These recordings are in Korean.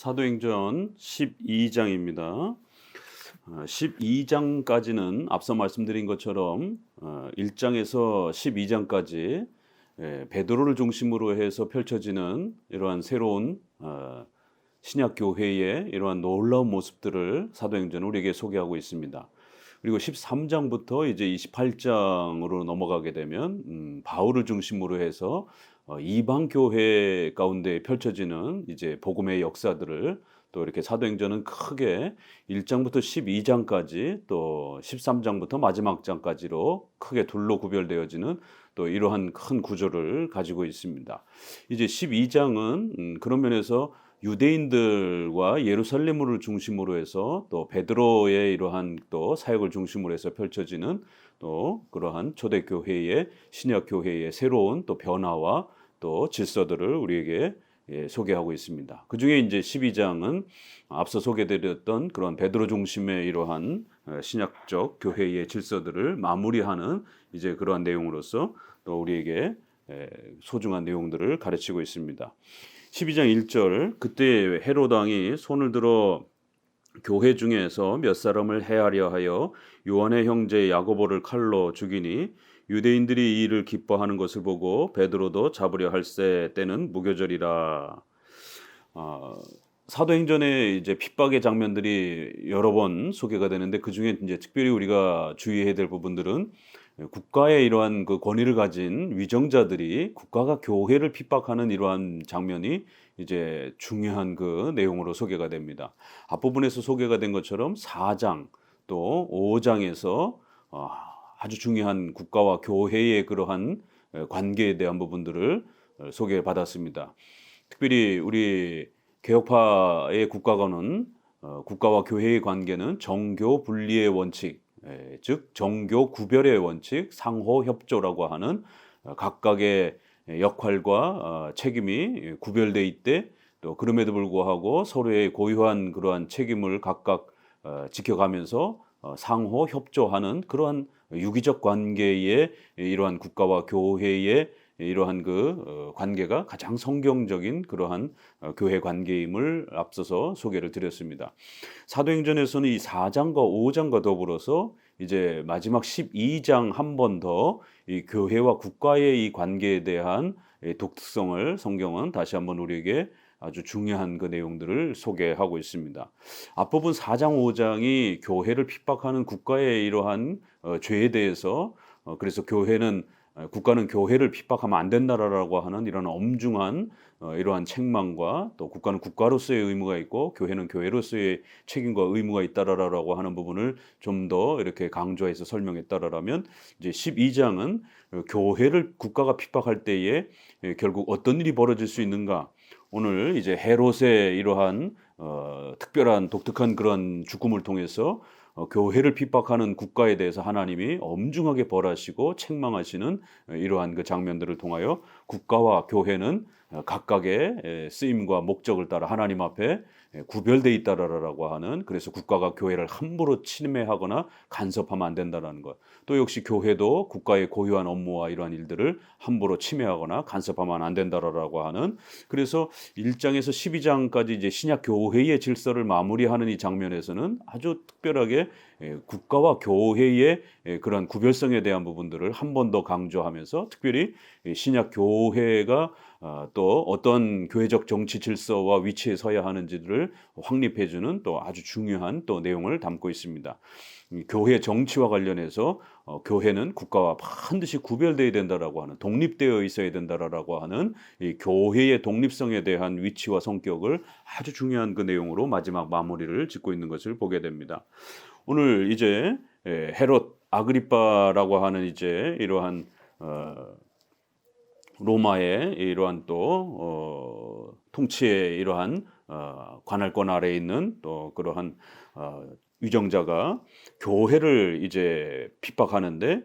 사도행전 12장입니다. 12장까지는 앞서 말씀드린 것처럼 1장에서 12장까지 베드로를 중심으로 해서 펼쳐지는 이러한 새로운 어, 신약 교회의 이러한 놀라운 모습들을 사도행전은 우리에게 소개하고 있습니다. 그리고 13장부터 이제 28장으로 넘어가게 되면 음, 바울을 중심으로 해서 어, 이방 교회 가운데 펼쳐지는 이제 복음의 역사들을 또 이렇게 사도행전은 크게 1장부터 12장까지 또 13장부터 마지막 장까지로 크게 둘로 구별되어지는 또 이러한 큰 구조를 가지고 있습니다. 이제 12장은 음, 그런 면에서 유대인들과 예루살렘을 중심으로 해서 또 베드로의 이러한 또 사역을 중심으로 해서 펼쳐지는 또 그러한 초대교회의 신약교회의 새로운 또 변화와 또 질서들을 우리에게 예, 소개하고 있습니다. 그 중에 이제 12장은 앞서 소개드렸던 그런 베드로 중심의 이러한 어, 신약적 교회의 질서들을 마무리하는 이제 그러한 내용으로서 또 우리에게 소중한 내용들을 가르치고 있습니다. 12장 1절 그때 헤롯 왕이 손을 들어 교회 중에서 몇 사람을 해하려 하여 요한의 형제 야고보를 칼로 죽이니 유대인들이 이 일을 기뻐하는 것을 보고 베드로도 잡으려 할세 때는 무교절이라. 어, 사도행전에 이제 핍박의 장면들이 여러 번 소개가 되는데 그 중에 이제 특별히 우리가 주의해야 될 부분들은 국가의 이러한 그 권위를 가진 위정자들이 국가가 교회를 핍박하는 이러한 장면이 이제 중요한 그 내용으로 소개가 됩니다. 앞부분에서 소개가 된 것처럼 4장 또 5장에서 어, 아주 중요한 국가와 교회의 그러한 관계에 대한 부분들을 어, 소개받았습니다. 특별히 우리 개혁파의 국가관은 어, 국가와 교회의 관계는 정교 분리의 원칙, 즉 정교 구별의 원칙, 상호 협조라고 하는 어, 각각의 역할과 책임이 구별돼 있대 또 그럼에도 불구하고 서로의 고유한 그러한 책임을 각각 지켜가면서 상호 협조하는 그러한 유기적 관계의 이러한 국가와 교회의 이러한 그 어, 관계가 가장 성경적인 그러한 어, 교회 관계임을 앞서서 소개를 드렸습니다. 사도행전에서는 이 4장과 5장과 더불어서 이제 마지막 12장 한 번 더 이 교회와 국가의 이 관계에 대한 독특성을 성경은 다시 한번 우리에게 아주 중요한 그 내용들을 소개하고 있습니다. 앞부분 4장 5장이 교회를 핍박하는 국가의 이러한 어, 죄에 대해서 어, 그래서 교회는 어, 국가는 교회를 핍박하면 안 된다라고 하는 이런 엄중한 어, 이러한 책망과 또 국가는 국가로서의 의무가 있고 교회는 교회로서의 책임과 의무가 있다라고 하는 부분을 좀 더 이렇게 강조해서 설명했다라면 이제 12장은 교회를 국가가 핍박할 때에 예, 결국 어떤 일이 벌어질 수 있는가 오늘 이제 헤롯의 이러한 어, 특별한 독특한 그런 죽음을 통해서 어, 교회를 핍박하는 국가에 대해서 하나님이 엄중하게 벌하시고 책망하시는 이러한 그 장면들을 통하여 국가와 교회는 어, 각각의 쓰임과 목적을 따라 하나님 앞에 구별돼 있다라고 하는 그래서 국가가 교회를 함부로 침해하거나 간섭하면 안 된다라는 것. 또 역시 교회도 국가의 고유한 업무와 이러한 일들을 함부로 침해하거나 간섭하면 안 된다라고 하는 그래서 1장에서 12장까지 이제 신약 교회의 질서를 마무리하는 이 장면에서는 아주 특별하게 국가와 교회의 그런 구별성에 대한 부분들을 한 번 더 강조하면서 특별히 신약 교회가 어, 또 어떤 교회적 정치 질서와 위치에 서야 하는지를 확립해주는 또 아주 중요한 또 내용을 담고 있습니다. 교회 정치와 관련해서 어, 교회는 국가와 반드시 구별되어야 된다라고 하는 독립되어 있어야 된다라고 하는 이 교회의 독립성에 대한 위치와 성격을 아주 중요한 그 내용으로 마지막 마무리를 짓고 있는 것을 보게 됩니다. 오늘 이제 헤롯 아그리빠라고 하는 이제 이러한 어, 로마의 이러한 또 어, 통치의 이러한 어, 관할권 아래에 있는 또 그러한 어, 위정자가 교회를 이제 핍박하는데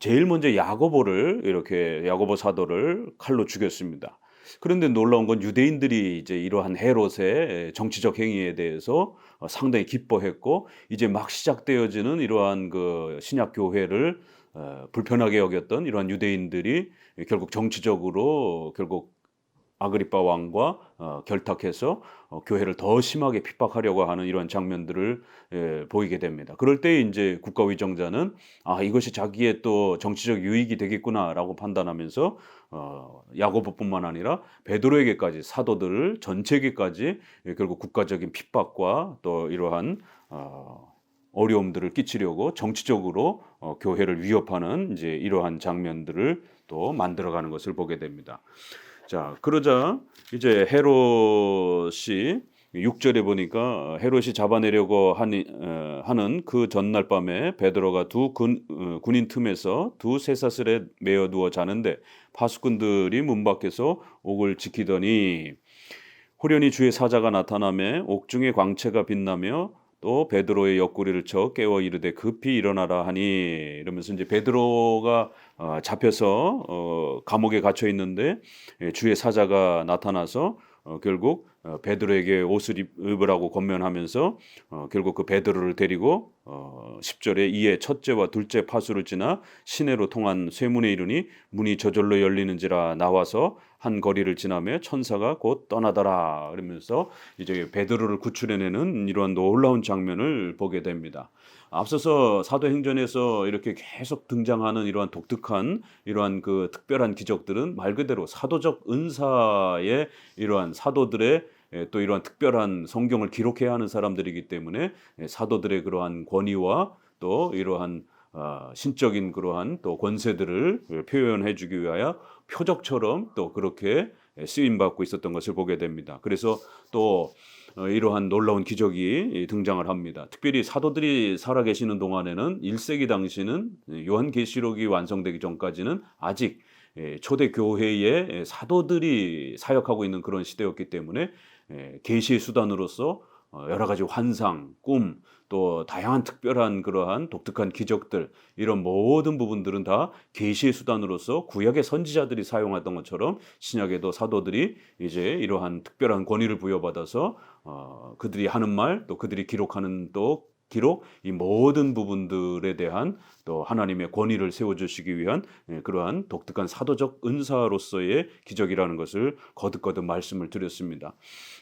제일 먼저 야고보를 이렇게 야고보 사도를 칼로 죽였습니다. 그런데 놀라운 건 유대인들이 이제 이러한 헤롯의 정치적 행위에 대해서 상당히 기뻐했고 이제 막 시작되어지는 이러한 그 신약 교회를 어, 불편하게 여겼던 이러한 유대인들이 결국 정치적으로 결국 아그리파 왕과 어, 결탁해서 어, 교회를 더 심하게 핍박하려고 하는 이러한 장면들을 예, 보이게 됩니다. 그럴 때 이제 국가위정자는 아 이것이 자기의 또 정치적 유익이 되겠구나라고 판단하면서 어, 야고보뿐만 아니라 베드로에게까지 사도들을 전체에게까지 예, 결국 국가적인 핍박과 또 이러한 어, 어려움들을 끼치려고 정치적으로 어, 교회를 위협하는 이제 이러한 장면들을 또 만들어가는 것을 보게 됩니다. 자 그러자 이제 헤롯이 6절에 보니까 헤롯이 잡아내려고 하니, 어, 하는 그 전날 밤에 베드로가 두 군, 어, 군인 틈에서 두 쇠사슬에 매어 누워 자는데 파수꾼들이 문 밖에서 옥을 지키더니 호련히 주의 사자가 나타나며 옥중의 광채가 빛나며 또 베드로의 옆구리를 쳐 깨워 이르되 급히 일어나라 하니 이러면서 이제 베드로가 어, 잡혀서 어, 감옥에 갇혀 있는데 예, 주의 사자가 나타나서 어, 결국 어, 베드로에게 옷을 입, 으라고 권면하면서 어, 결국 그 베드로를 데리고 어, 10절에 이에 첫째와 둘째 파수를 지나 시내로 통한 쇠문에 이르니 문이 저절로 열리는지라 나와서 한 거리를 지나며 천사가 곧 떠나더라 그러면서 이제 베드로를 구출해내는 이러한 놀라운 장면을 보게 됩니다. 앞서서 사도행전에서 이렇게 계속 등장하는 이러한 독특한 이러한 그 특별한 기적들은 말 그대로 사도적 은사의 이러한 사도들의 예, 또 이러한 특별한 성경을 기록해야 하는 사람들이기 때문에 예, 사도들의 그러한 권위와 또 이러한 어, 신적인 그러한 또 권세들을 표현해 주기 위하여 표적처럼 또 그렇게 예, 쓰임 받고 있었던 것을 보게 됩니다. 그래서 또 어, 이러한 놀라운 기적이 등장을 합니다. 특별히 사도들이 살아계시는 동안에는 1세기 당시는 요한계시록이 완성되기 전까지는 아직 초대 교회의 사도들이 사역하고 있는 그런 시대였기 때문에 계시의 수단으로서 어, 여러 가지 환상, 꿈, 또 다양한 특별한 그러한 독특한 기적들 이런 모든 부분들은 다 계시의 수단으로서 구약의 선지자들이 사용하던 것처럼 신약에도 사도들이 이제 이러한 특별한 권위를 부여받아서 어, 그들이 하는 말 또 그들이 기록하는 또 기록 이 모든 부분들에 대한 또 하나님의 권위를 세워주시기 위한 예, 그러한 독특한 사도적 은사로서의 기적이라는 것을 거듭거듭 말씀을 드렸습니다.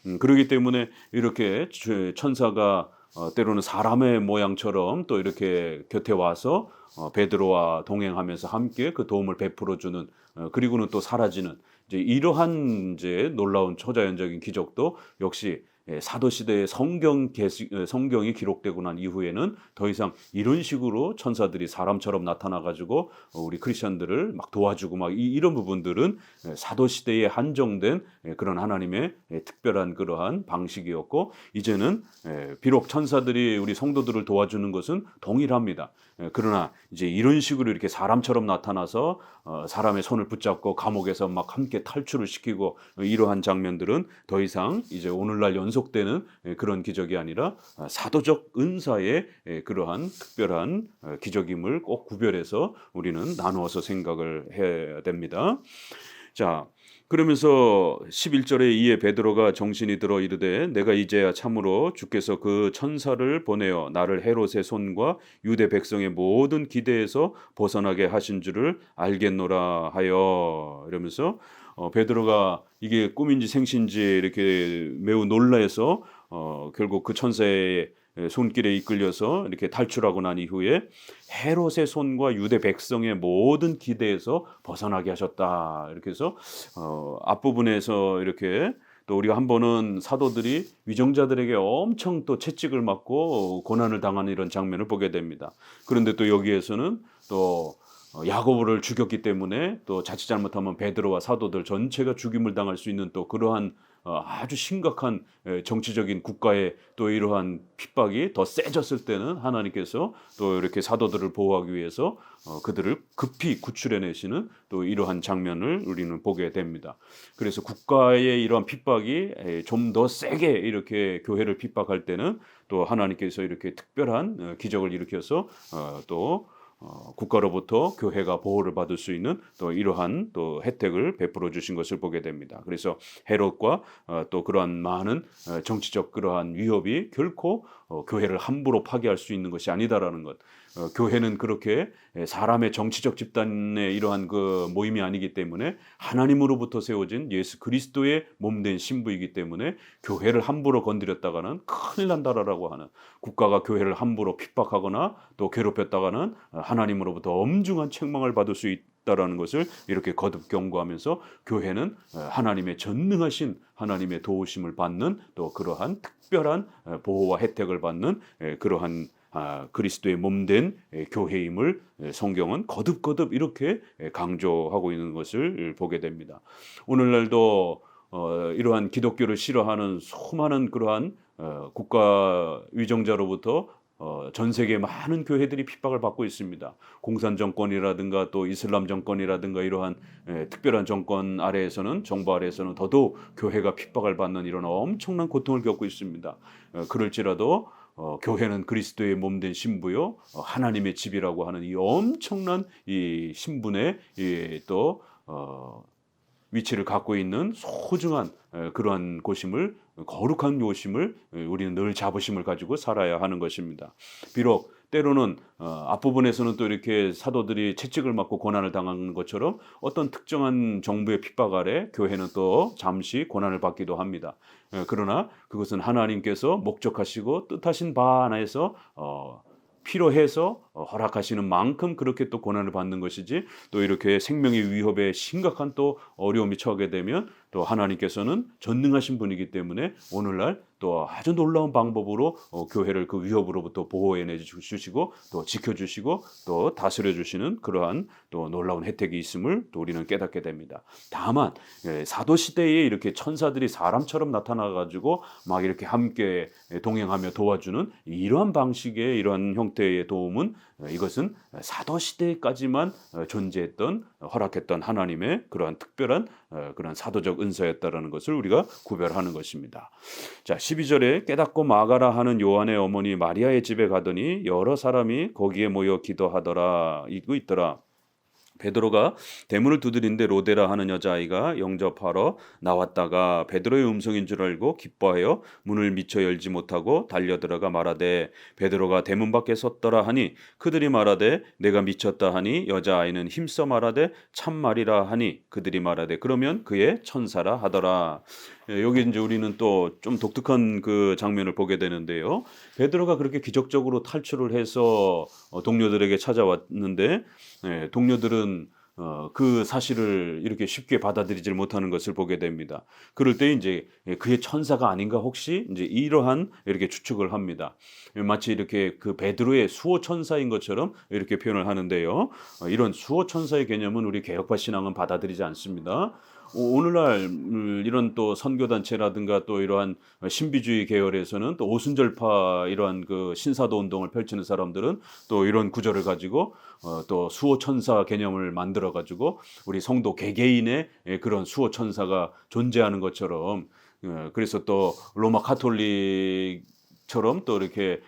음, 그러기 때문에 이렇게 천사가 어, 때로는 사람의 모양처럼 또 이렇게 곁에 와서 어, 베드로와 동행하면서 함께 그 도움을 베풀어 주는 어, 그리고는 또 사라지는 이제 이러한 이제 놀라운 초자연적인 기적도 역시 예, 사도 시대의 성경 게시, 어, 성경이 기록되고 난 이후에는 더 이상 이런 식으로 천사들이 사람처럼 나타나 가지고 어, 우리 크리스천들을 막 도와주고 막 이, 런 부분들은 예, 사도 시대에 한정된 예, 그런 하나님의 특별한 그러한 방식이었고 이제는 비록 천사들이 우리 성도들을 도와주는 것은 동일합니다. 그러나 이제 이런 식으로 이렇게 사람처럼 나타나서 어, 사람의 손을 붙잡고 감옥에서 막 함께 탈출을 시키고 이러한 장면들은 더 이상 이제 오늘날 연 속되는 그런 기적이 아니라 아, 사도적 은사의 그러한 특별한 어, 기적임을 꼭 구별해서 우리는 나누어서 생각을 해야 됩니다. 자, 그러면서 11절에 이에 베드로가 정신이 들어 이르되 내가 이제야 참으로 주께서 그 천사를 보내어 나를 헤롯의 손과 유대 백성의 모든 기대에서 벗어나게 하신 줄을 알겠노라 하여 이러면서 어, 베드로가 이게 꿈인지 생신지 이렇게 매우 놀라해서 어, 결국 그 천사의 손길에 이끌려서 이렇게 탈출하고 난 이후에 헤롯의 손과 유대 백성의 모든 기대에서 벗어나게 하셨다. 이렇게 해서 어, 앞부분에서 이렇게 또 우리가 한 번은 사도들이 위정자들에게 엄청 또 채찍을 맞고 고난을 당하는 이런 장면을 보게 됩니다. 그런데 또 여기에서는 또 어, 야고보를 죽였기 때문에 또 자칫 잘못하면 베드로와 사도들 전체가 죽임을 당할 수 있는 또 그러한 어, 아주 심각한 정치적인 국가의 또 이러한 핍박이 더 세졌을 때는 하나님께서 또 이렇게 사도들을 보호하기 위해서 어, 그들을 급히 구출해내시는 또 이러한 장면을 우리는 보게 됩니다. 그래서 국가의 이러한 핍박이 좀 더 세게 이렇게 교회를 핍박할 때는 또 하나님께서 이렇게 특별한 기적을 일으켜서 또 어, 국가로부터 교회가 보호를 받을 수 있는 또 이러한 또 혜택을 베풀어 주신 것을 보게 됩니다. 그래서 헤롯과 어, 또 그러한 많은 어, 정치적 그러한 위협이 결코 어, 교회를 함부로 파괴할 수 있는 것이 아니다라는 것. 어, 교회는 그렇게 사람의 정치적 집단의 이러한 그 모임이 아니기 때문에 하나님으로부터 세워진 예수 그리스도의 몸된 신부이기 때문에 교회를 함부로 건드렸다가는 큰일 난다라고 하는 국가가 교회를 함부로 핍박하거나 또 괴롭혔다가는 하나님으로부터 엄중한 책망을 받을 수 있 다라는 것을 이렇게 거듭 경고하면서 교회는 하나님의 전능하신 하나님의 도우심을 받는 또 그러한 특별한 보호와 혜택을 받는 그러한 아, 그리스도의 몸된 교회임을 성경은 거듭거듭 이렇게 강조하고 있는 것을 보게 됩니다. 오늘날도 어, 이러한 기독교를 싫어하는 수많은 그러한 어, 국가 위정자로부터 어, 전 세계 많은 교회들이 핍박을 받고 있습니다. 공산 정권이라든가 또 이슬람 정권이라든가 이러한 에, 특별한 정권 아래에서는 정부 아래에서는 더더욱 교회가 핍박을 받는 이런 엄청난 고통을 겪고 있습니다. 어, 그럴지라도 어, 교회는 그리스도의 몸된 신부요 어, 하나님의 집이라고 하는 이 엄청난 이 신분의 이, 또 어, 위치를 갖고 있는 소중한 에, 그러한 곳임을 거룩한 요심을 우리는 늘 자부심을 가지고 살아야 하는 것입니다. 비록 때로는 어, 앞부분에서는 또 이렇게 사도들이 채찍을 맞고 고난을 당하는 것처럼 어떤 특정한 정부의 핍박 아래 교회는 또 잠시 고난을 받기도 합니다. 예, 그러나 그것은 하나님께서 목적하시고 뜻하신 바 안에서 어, 필요해서 어, 허락하시는 만큼 그렇게 또 고난을 받는 것이지 또 이렇게 생명의 위협에 심각한 또 어려움이 처하게 되면 또 하나님께서는 전능하신 분이기 때문에 오늘날 또 아주 놀라운 방법으로 어, 교회를 그 위협으로부터 보호해내 주시고 또 지켜주시고 또 다스려 주시는 그러한 또 놀라운 혜택이 있음을 또 우리는 깨닫게 됩니다. 다만 예, 사도 시대에 이렇게 천사들이 사람처럼 나타나 가지고 막 이렇게 함께 동행하며 도와주는 이러한 방식의 이러한 형태의 도움은 어, 이것은 사도 시대까지만 어, 존재했던 허락했던 하나님의 그러한 특별한 어, 그런 사도적 은사였다라는 것을 우리가 구별하는 것입니다. 자, 12절에 깨닫고 마가라 하는 요한의 어머니 마리아의 집에 가더니 여러 사람이 거기에 모여 기도하더라 이고 있더라. 베드로가 대문을 두드린데 로데라 하는 여자아이가 영접하러 나왔다가 베드로의 음성인 줄 알고 기뻐하여 문을 미쳐 열지 못하고 달려들어가 말하되 베드로가 대문 밖에 섰더라 하니 그들이 말하되 내가 미쳤다 하니 여자아이는 힘써 말하되 참말이라 하니 그들이 말하되 그러면 그의 천사라 하더라 예, 여기 이제 우리는 또 좀 독특한 그 장면을 보게 되는데요. 베드로가 그렇게 기적적으로 탈출을 해서 어, 동료들에게 찾아왔는데 예, 동료들은 어, 그 사실을 이렇게 쉽게 받아들이질 못하는 것을 보게 됩니다. 그럴 때 이제 그의 천사가 아닌가 혹시 이제 이러한 이렇게 추측을 합니다. 마치 이렇게 그 베드로의 수호 천사인 것처럼 이렇게 표현을 하는데요. 어, 이런 수호 천사의 개념은 우리 개혁파 신앙은 받아들이지 않습니다. 오늘날 음, 이런 또 선교단체라든가 또 이러한 신비주의 계열에서는 또 오순절파 이러한 그 신사도 운동을 펼치는 사람들은 또 이런 구절을 가지고 어, 또 수호 천사 개념을 만들어 가지고 우리 성도 개개인의 그런 수호 천사가 존재하는 것처럼 어, 그래서 또 로마 카톨릭처럼 또 이렇게 예,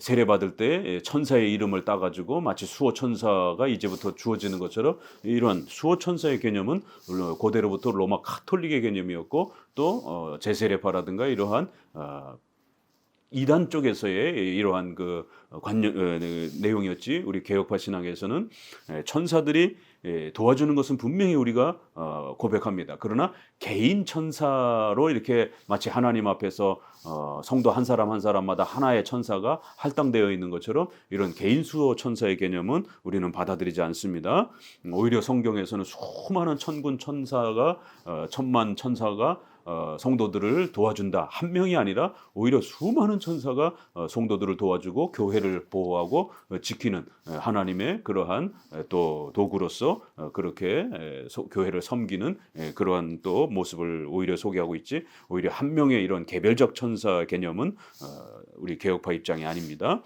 세례 받을 때 예, 천사의 이름을 따가지고 마치 수호 천사가 이제부터 주어지는 것처럼 이런 수호 천사의 개념은 고대로부터 로마 카톨릭의 개념이었고 또 어, 제세례파라든가 이러한 어, 이단 쪽에서의 이러한 그 관념 어, 네, 내용이었지 우리 개혁파 신앙에서는 예, 천사들이 예, 도와주는 것은 분명히 우리가 어, 고백합니다. 그러나 개인 천사로 이렇게 마치 하나님 앞에서 어, 성도 한 사람 한 사람마다 하나의 천사가 할당되어 있는 것처럼 이런 개인 수호 천사의 개념은 우리는 받아들이지 않습니다. 오히려 성경에서는 수많은 천군 천사가 천만 천사가 어, 성도들을 도와준다. 한 명이 아니라 오히려 수많은 천사가 어, 성도들을 도와주고 교회를 보호하고 어, 지키는 하나님의 그러한 또 도구로서 그렇게 교회를 섬기는 그러한 또 모습을 오히려 소개하고 있지. 오히려 한 명의 이런 개별적 천사 개념은 우리 개혁파 입장이 아닙니다.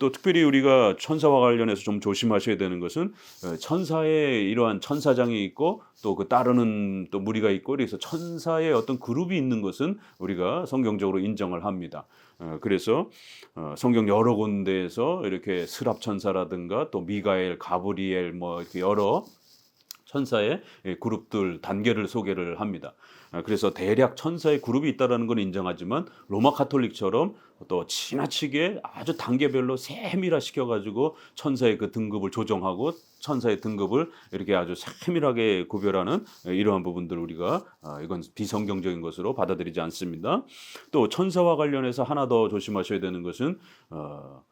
또 특별히 우리가 천사와 관련해서 좀 조심하셔야 되는 것은 천사의 이러한 천사장이 있고 또 그 따르는 또 무리가 있고 그래서 천사의 어떤 그룹이 있는 것은 우리가 성경적으로 인정을 합니다. 그래서 어, 성경 여러 군데에서 이렇게 스랍 천사라든가 또 미가엘, 가브리엘 뭐 이렇게 여러 천사의 그룹들 단계를 소개를 합니다. 아, 그래서 대략 천사의 그룹이 있다라는 건 인정하지만 로마 카톨릭처럼 또 지나치게 아주 단계별로 세밀화 시켜가지고 천사의 그 등급을 조정하고 천사의 등급을 이렇게 아주 세밀하게 구별하는 이러한 부분들 우리가 아, 이건 비성경적인 것으로 받아들이지 않습니다. 또 천사와 관련해서 하나 더 조심하셔야 되는 것은 어,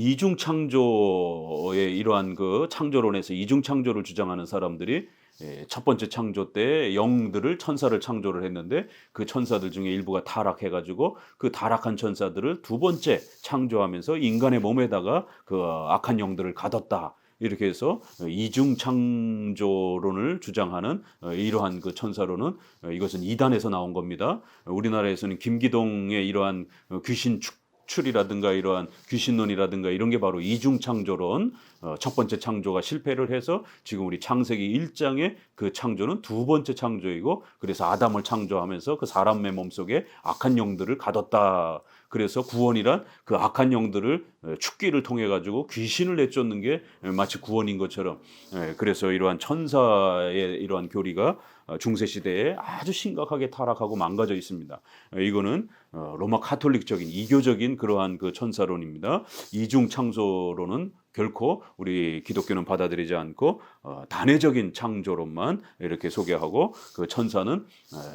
이중 창조의 이러한 그 창조론에서 이중 창조를 주장하는 사람들이 예, 첫 번째 창조 때 영들을 천사를 창조를 했는데 그 천사들 중에 일부가 타락해 가지고 그 타락한 천사들을 두 번째 창조하면서 인간의 몸에다가 그 악한 영들을 가뒀다. 이렇게 해서 이중 창조론을 주장하는 어, 이러한 그 천사론은 어, 이것은 이단에서 나온 겁니다. 우리나라에서는 김기동의 이러한 어, 귀신 축 출이라든가 이러한 귀신론이라든가 이런 게 바로 이중 창조론 어, 첫 번째 창조가 실패를 해서 지금 우리 창세기 1장의 그 창조는 두 번째 창조이고 그래서 아담을 창조하면서 그 사람의 몸속에 악한 영들을 가뒀다. 그래서 구원이란 그 악한 영들을 어, 축기를 통해 가지고 귀신을 내쫓는 게 마치 구원인 것처럼 예, 그래서 이러한 천사의 이러한 교리가 어, 중세 시대에 아주 심각하게 타락하고 망가져 있습니다. 어, 이거는 어, 로마 카톨릭적인 이교적인 그러한 그 천사론입니다. 이중 창조론은 결코 우리 기독교는 받아들이지 않고 단회적인 창조론만 이렇게 소개하고 그 천사는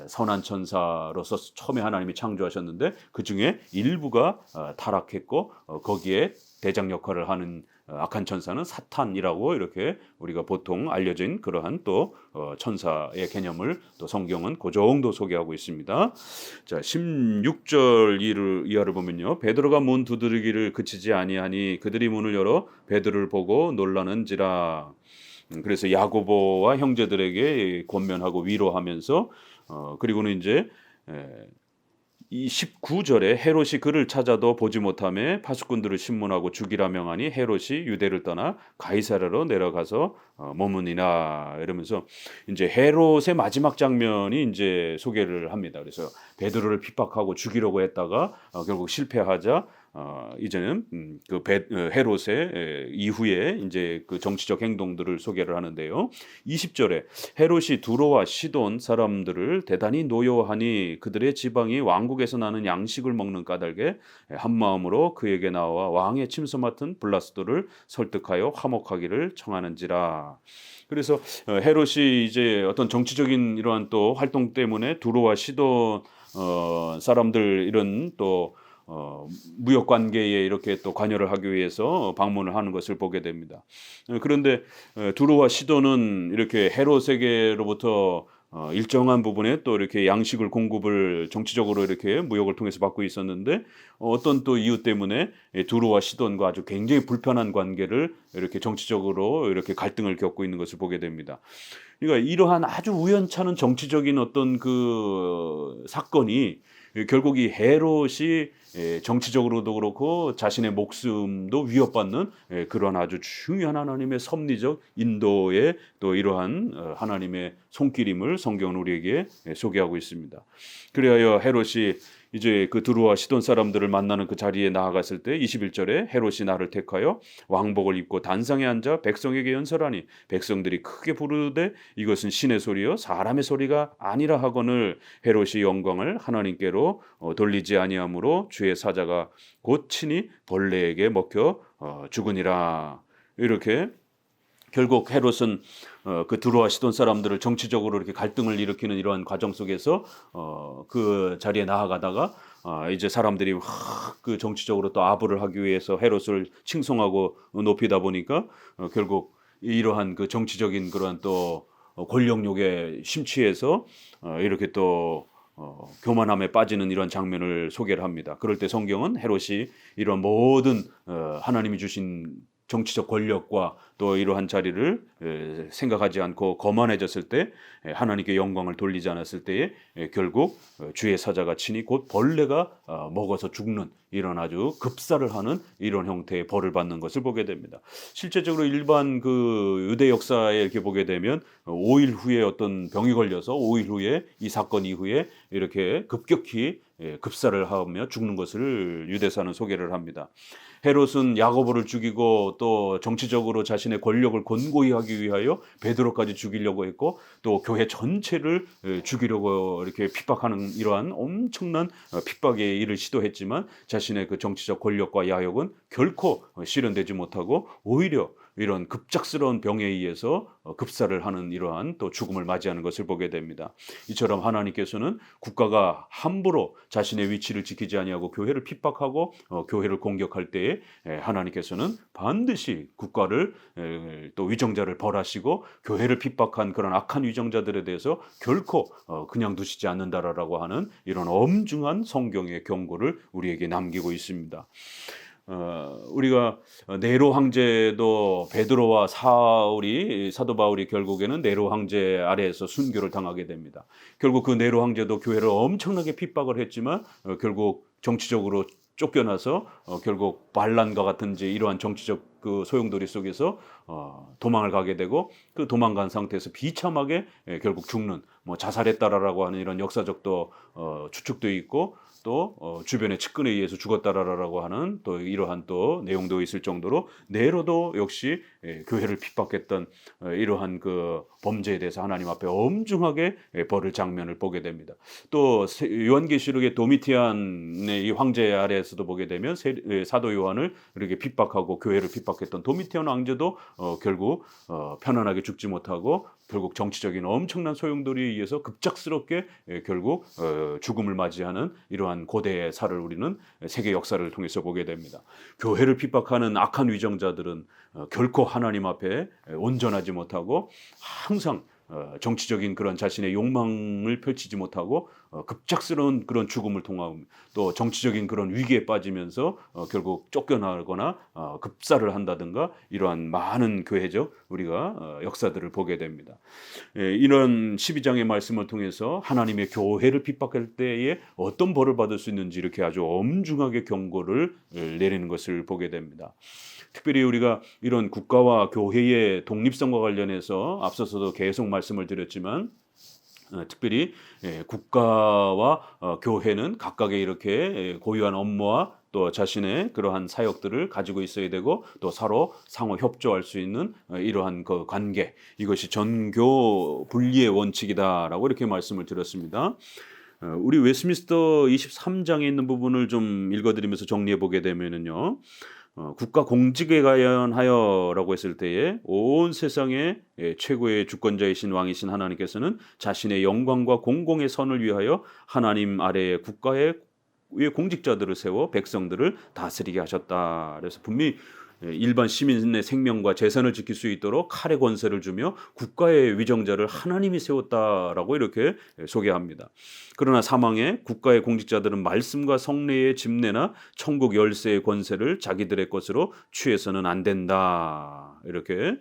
선한 천사로서 처음에 하나님이 창조하셨는데 그 중에 일부가 타락했고 거기에 대장 역할을 하는 어, 악한 천사는 사탄이라고 이렇게 우리가 보통 알려진 그러한 또 어, 천사의 개념을 또 성경은 그 정도 소개하고 있습니다. 자, 16절 이를 이하를 보면요. 베드로가 문 두드리기를 그치지 아니하니 그들이 문을 열어 베드로를 보고 놀라는지라. 음, 그래서 야고보와 형제들에게 권면하고 위로하면서 어 그리고는 이제 에, 이 19절에 헤롯이 그를 찾아도 보지 못함에 파수꾼들을 신문하고 죽이라 명하니 헤롯이 유대를 떠나 가이사라로 내려가서 어, 머무니나 이러면서 이제 헤롯의 마지막 장면이 이제 소개를 합니다. 그래서 베드로를 핍박하고 죽이려고 했다가 어, 결국 실패하자 어, 이제는 음, 그 베, 어, 헤롯의 에, 이후에 이제 그 정치적 행동들을 소개를 하는데요. 20절에 헤롯이 두로와 시돈 사람들을 대단히 노여하니 그들의 지방이 왕국에서 나는 양식을 먹는 까닭에 한 마음으로 그에게 나와 왕의 침소 맡은 블라스도를 설득하여 화목하기를 청하는지라. 그래서 어, 헤롯이 이제 어떤 정치적인 이러한 또 활동 때문에 두로와 시돈 어, 사람들 이런 또 어, 무역 관계에 이렇게 또 관여를 하기 위해서 방문을 하는 것을 보게 됩니다. 어, 그런데 어, 두루와 시도는 이렇게 헤롯에게로부터 어, 일정한 부분에 또 이렇게 양식을 공급을 정치적으로 이렇게 무역을 통해서 받고 있었는데 어, 어떤 또 이유 때문에 두루와 시돈과 아주 굉장히 불편한 관계를 이렇게 정치적으로 이렇게 갈등을 겪고 있는 것을 보게 됩니다. 그러니까 이러한 아주 우연찮은 정치적인 어떤 그 사건이 결국 이 헤롯이 예, 정치적으로도 그렇고 자신의 목숨도 위협받는 예, 그러한 아주 중요한 하나님의 섭리적 인도의 또 이러한 어, 하나님의 손길임을 성경은 우리에게 예, 소개하고 있습니다. 그리하여 헤롯이 이제 그 두루와 시돈 사람들을 만나는 그 자리에 나아갔을 때 21절에 헤롯이 나를 택하여 왕복을 입고 단상에 앉아 백성에게 연설하니 백성들이 크게 부르되 이것은 신의 소리요 사람의 소리가 아니라 하거늘 헤롯이 영광을 하나님께로 어, 돌리지 아니하므로 주의 사자가 곧 친히 벌레에게 먹혀 어, 죽으니라. 이렇게 결국 헤롯은 어, 그 시돈 사람들을 정치적으로 이렇게 갈등을 일으키는 이러한 과정 속에서 어, 그 자리에 나아가다가 어, 이제 사람들이 확그 정치적으로 또 아부를 하기 위해서 헤롯을 칭송하고 높이다 보니까 어, 결국 이러한 그 정치적인 그러한 또 권력욕에 심취해서 어, 이렇게 또 어, 교만함에 빠지는 이런 장면을 소개를 합니다. 그럴 때 성경은 헤롯이 이런 모든 어, 하나님이 주신 정치적 권력과 또 이러한 자리를 생각하지 않고 거만해졌을 때 하나님께 영광을 돌리지 않았을 때에 결국 어, 주의 사자가 친히 곧 벌레가 어, 먹어서 죽는 이런 아주 급사를 하는 이런 형태의 벌을 받는 것을 보게 됩니다. 실제적으로 일반 그 유대 역사에 이렇게 보게 되면 5일 후에 어떤 병이 걸려서 5일 후에 이 사건 이후에 이렇게 급격히 예, 급사를 하며 죽는 것을 유대사는 소개를 합니다. 헤롯은 야고보를 죽이고 또 정치적으로 자신의 권력을 권고히 하기 위하여 베드로까지 죽이려고 했고 또 교회 전체를 예, 죽이려고 이렇게 핍박하는 이러한 엄청난 어, 핍박의 일을 시도했지만 자신의 그 정치적 권력과 야욕은 결코 어, 실현되지 못하고 오히려 이런 급작스러운 병에 의해서 어, 급사를 하는 이러한 또 죽음을 맞이하는 것을 보게 됩니다. 이처럼 하나님께서는 국가가 함부로 자신의 위치를 지키지 아니하고 교회를 핍박하고 어, 교회를 공격할 때에 에, 하나님께서는 반드시 국가를 에, 또 위정자를 벌하시고 교회를 핍박한 그런 악한 위정자들에 대해서 결코 어, 그냥 두시지 않는다라고 하는 이런 엄중한 성경의 경고를 우리에게 남기고 있습니다. 어, 우리가 네로 황제도 베드로와 사울이 사도 바울이 결국에는 네로 황제 아래에서 순교를 당하게 됩니다. 결국 그 네로 황제도 교회를 엄청나게 핍박을 했지만 어, 결국 정치적으로 쫓겨나서 어, 결국 반란과 같은지 이러한 정치적 그 소용돌이 속에서 어, 도망을 가게 되고 그 도망간 상태에서 비참하게 예, 결국 죽는 뭐 자살했다라고 하는 이런 역사적도 어, 추측도 있고 또 어, 주변의 측근에 의해서 죽었다라고 하는 또 이러한 또 내용도 있을 정도로 네로도 역시 예, 교회를 핍박했던 어, 이러한 그 범죄에 대해서 하나님 앞에 엄중하게 예, 벌을 장면을 보게 됩니다. 또 세- 요한계시록의 도미티안의 이 황제 아래에서도 보게 되면 세- 예, 사도 요한을 이렇게 핍박하고 교회를 핍박했던 도미티안 왕제도 어, 결국 어, 편안하게 죽지 못하고 결국 정치적인 엄청난 소용돌이에 의해서 급작스럽게 예, 결국 어, 죽음을 맞이하는 이러한 고대의 살을 우리는 세계 역사를 통해서 보게 됩니다. 교회를 핍박하는 악한 위정자들은 어, 결코 하나님 앞에 예, 온전하지 못하고 항상 어, 정치적인 그런 자신의 욕망을 펼치지 못하고 어, 급작스러운 그런 죽음을 통하고 또 정치적인 그런 위기에 빠지면서 어, 결국 쫓겨나거나 어, 급사를 한다든가 이러한 많은 교회적 우리가 어, 역사들을 보게 됩니다. 예, 이런 12장의 말씀을 통해서 하나님의 교회를 핍박할 때에 어떤 벌을 받을 수 있는지 이렇게 아주 엄중하게 경고를 예, 내리는 것을 보게 됩니다. 특별히 우리가 이런 국가와 교회의 독립성과 관련해서 앞서서도 계속 말씀을 드렸지만 어, 특별히 예, 국가와 어, 교회는 각각의 이렇게 예, 고유한 업무와 또 자신의 그러한 사역들을 가지고 있어야 되고 또 서로 상호 협조할 수 있는 어, 이러한 그 관계 이것이 전교 분리의 원칙이다라고 이렇게 말씀을 드렸습니다. 어, 우리 웨스민스터 23장에 있는 부분을 좀 읽어드리면서 정리해 보게 되면은요. 어, 국가 공직에 관련하여라고 했을 때에 온 세상의 예, 최고의 주권자이신 왕이신 하나님께서는 자신의 영광과 공공의 선을 위하여 하나님 아래의 국가의 공직자들을 세워 백성들을 다스리게 하셨다. 그래서 분명히 예, 일반 시민의 생명과 재산을 지킬 수 있도록 칼의 권세를 주며 국가의 위정자를 하나님이 세웠다라고 이렇게 예, 소개합니다. 그러나 사망에 국가의 공직자들은 말씀과 성례의 집례나 천국 열쇠의 권세를 자기들의 것으로 취해서는 안 된다. 이렇게 예,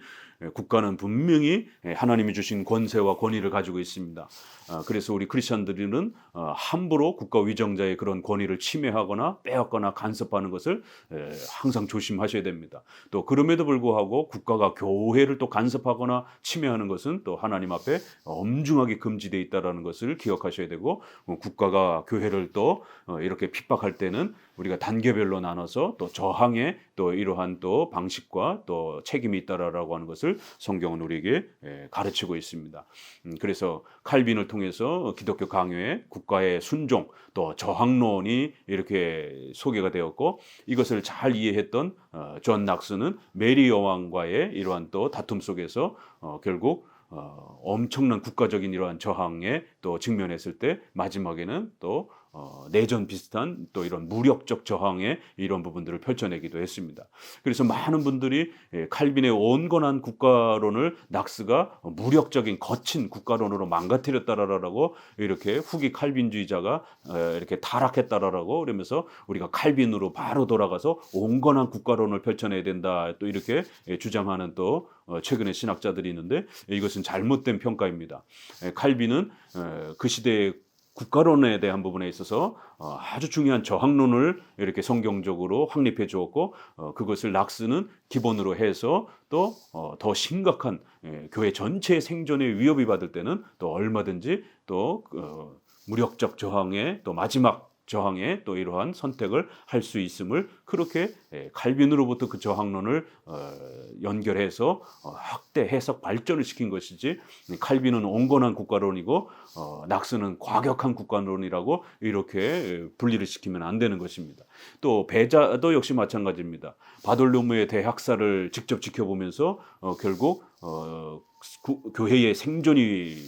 국가는 분명히 예, 하나님이 주신 권세와 권위를 가지고 있습니다. 아, 그래서 우리 크리스천들은 어, 함부로 국가 위정자의 그런 권위를 침해하거나 빼앗거나 간섭하는 것을 에, 항상 조심하셔야 됩니다. 또 그럼에도 불구하고 국가가 교회를 또 간섭하거나 침해하는 것은 또 하나님 앞에 엄중하게 금지되어 있다라는 것을 기억하셔야 되고 어, 국가가 교회를 또 어, 이렇게 핍박할 때는 우리가 단계별로 나눠서 또 저항의 또 이러한 또 방식과 또 책임이 있다라고 하는 것을 성경은 우리에게 에, 가르치고 있습니다. 음, 그래서 칼빈을 통해서 기독교 강요에 국가의 순종 또 저항론이 이렇게 소개가 되었고 이것을 잘 이해했던 어, 존 낙스는 메리 여왕과의 이러한 또 다툼 속에서 어, 결국 어, 엄청난 국가적인 이러한 저항에 또 직면했을 때 마지막에는 또 어, 내전 비슷한 또 이런 무력적 저항의 이런 부분들을 펼쳐내기도 했습니다. 그래서 많은 분들이 예, 칼빈의 온건한 국가론을 낙스가 무력적인 거친 국가론으로 망가뜨렸다라고 이렇게 후기 칼빈주의자가 에, 이렇게 타락했다라고 그러면서 우리가 칼빈으로 바로 돌아가서 온건한 국가론을 펼쳐내야 된다 또 이렇게 예, 주장하는 또 어, 최근의 신학자들이 있는데 이것은 잘못된 평가입니다. 에, 칼빈은 에, 그 시대의 국가론에 대한 부분에 있어서 어, 아주 중요한 저항론을 이렇게 성경적으로 확립해 주었고 어, 그것을 낙스는 기본으로 해서 또 더 심각한 예, 교회 전체의 생존에 위협이 받을 때는 또 얼마든지 또 어, 무력적 저항의 또 마지막 저항에 또 이러한 선택을 할 수 있음을 그렇게 예, 칼빈으로부터 그 저항론을 어, 연결해서 어, 확대 해석 발전을 시킨 것이지 칼빈은 온건한 국가론이고 어, 낙스는 과격한 국가론이라고 이렇게 예, 분리를 시키면 안 되는 것입니다. 또 배자도 역시 마찬가지입니다. 바돌로무의 대학살을 직접 지켜보면서 어, 결국 어, 구- 교회의 생존이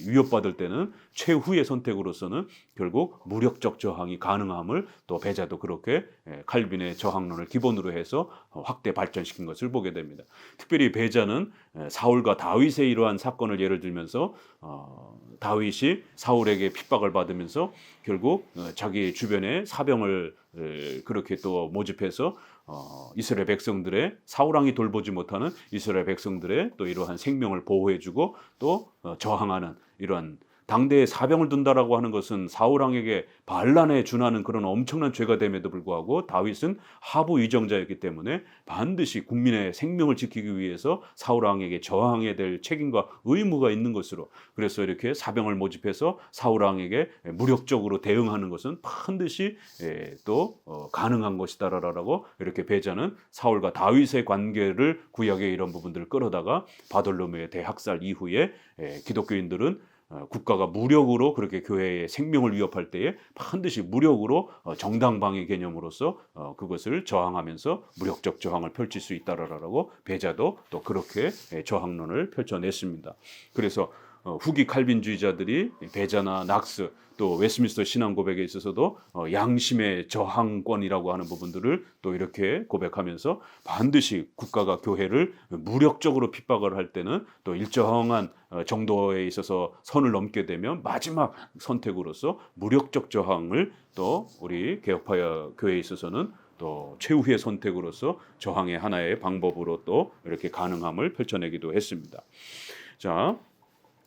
위협받을 때는 최후의 선택으로서는 결국 무력적 저항이 가능함을 또 배자도 그렇게 예, 칼빈의 저항론을 기본으로 해서 어, 확대 발전시킨 것을 보게 됩니다. 특별히 배자는 예, 사울과 다윗의 이러한 사건을 예를 들면서 어, 다윗이 사울에게 핍박을 받으면서 결국 어, 자기 주변에 사병을 에, 그렇게 또 모집해서 어, 이스라엘 백성들의 사울 왕이 돌보지 못하는 이스라엘 백성들의 또 이러한 생명을 보호해주고 또 어, 저항하는 이러한 당대에 사병을 둔다라고 하는 것은 사울 왕에게 반란에 준하는 그런 엄청난 죄가 됨에도 불구하고 다윗은 하부 위정자였기 때문에 반드시 국민의 생명을 지키기 위해서 사울 왕에게 저항해야 될 책임과 의무가 있는 것으로 그래서 이렇게 사병을 모집해서 사울 왕에게 무력적으로 대응하는 것은 반드시 예, 또 어, 가능한 것이다라고 이렇게 배자는 사울과 다윗의 관계를 구약의 이런 부분들을 끌어다가 바돌로메의 대학살 이후에 예, 기독교인들은 어, 국가가 무력으로 그렇게 교회의 생명을 위협할 때에 반드시 무력으로 어, 정당방위 개념으로서 어, 그것을 저항하면서 무력적 저항을 펼칠 수 있다라고 배자도 또 그렇게 예, 저항론을 펼쳐냈습니다. 그래서 어, 후기 칼빈주의자들이 배자나 낙스 또 웨스민스터 신앙 고백에 있어서도 어, 양심의 저항권이라고 하는 부분들을 또 이렇게 고백하면서 반드시 국가가 교회를 무력적으로 핍박을 할 때는 또 일정한 어, 정도에 있어서 선을 넘게 되면 마지막 선택으로서 무력적 저항을 또 우리 개혁파 교회에 있어서는 또 최후의 선택으로서 저항의 하나의 방법으로 또 이렇게 가능함을 펼쳐내기도 했습니다. 자,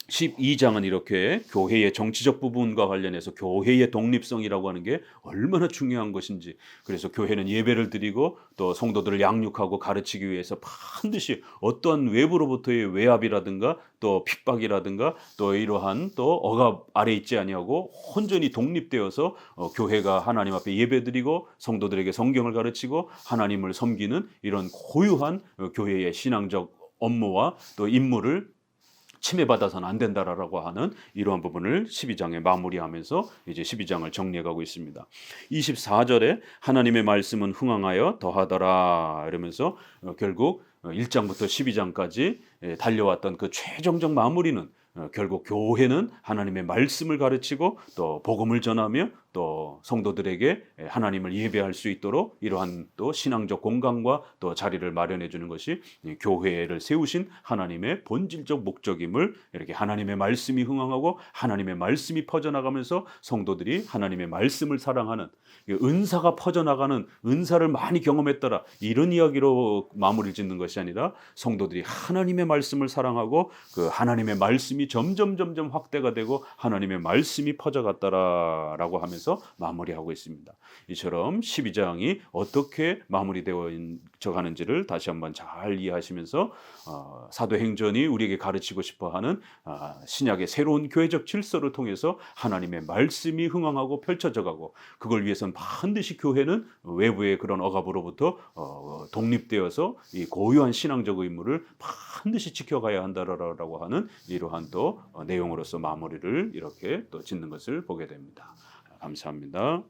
12장은 이렇게 교회의 정치적 부분과 관련해서 교회의 독립성이라고 하는 게 얼마나 중요한 것인지 그래서 교회는 예배를 드리고 또 성도들을 양육하고 가르치기 위해서 반드시 어떠한 외부로부터의 외압이라든가 또 핍박이라든가 또 이러한 또 억압 아래 있지 아니하고 온전히 독립되어서 어, 교회가 하나님 앞에 예배드리고 성도들에게 성경을 가르치고 하나님을 섬기는 이런 고유한 어, 교회의 신앙적 업무와 또 임무를 침해받아서는 안 된다라고 하는 이러한 부분을 12장에 마무리하면서 이제 12장을 정리해가고 있습니다. 24절에 하나님의 말씀은 흥황하여 더하더라 이러면서 어, 결국 1장부터 12장까지 예, 달려왔던 그 최종적 마무리는 어, 결국 교회는 하나님의 말씀을 가르치고 또 복음을 전하며 또 성도들에게 하나님을 예배할 수 있도록 이러한 또 신앙적 공간과 또 자리를 마련해 주는 것이 이 교회를 세우신 하나님의 본질적 목적임을 이렇게 하나님의 말씀이 흥황하고 하나님의 말씀이 퍼져나가면서 성도들이 하나님의 말씀을 사랑하는 이 은사가 퍼져나가는 은사를 많이 경험했더라 이런 이야기로 마무리를 짓는 것이 아니라 성도들이 하나님의 말씀을 사랑하고 그 하나님의 말씀이 점점 점점 확대가 되고 하나님의 말씀이 퍼져갔더라라고 하면서 마무리하고 있습니다. 이처럼 12장이 어떻게 마무리되어 가는지를 다시 한번 잘 이해하시면서 어, 사도행전이 우리에게 가르치고 싶어하는 어, 신약의 새로운 교회적 질서를 통해서 하나님의 말씀이 흥황하고 펼쳐져가고 그걸 위해선 반드시 교회는 외부의 그런 억압으로부터 어, 독립되어서 이 고유한 신앙적 의무를 반드시 지켜가야 한다라고 하는 이러한 또 어, 내용으로서 마무리를 이렇게 또 짓는 것을 보게 됩니다. 감사합니다.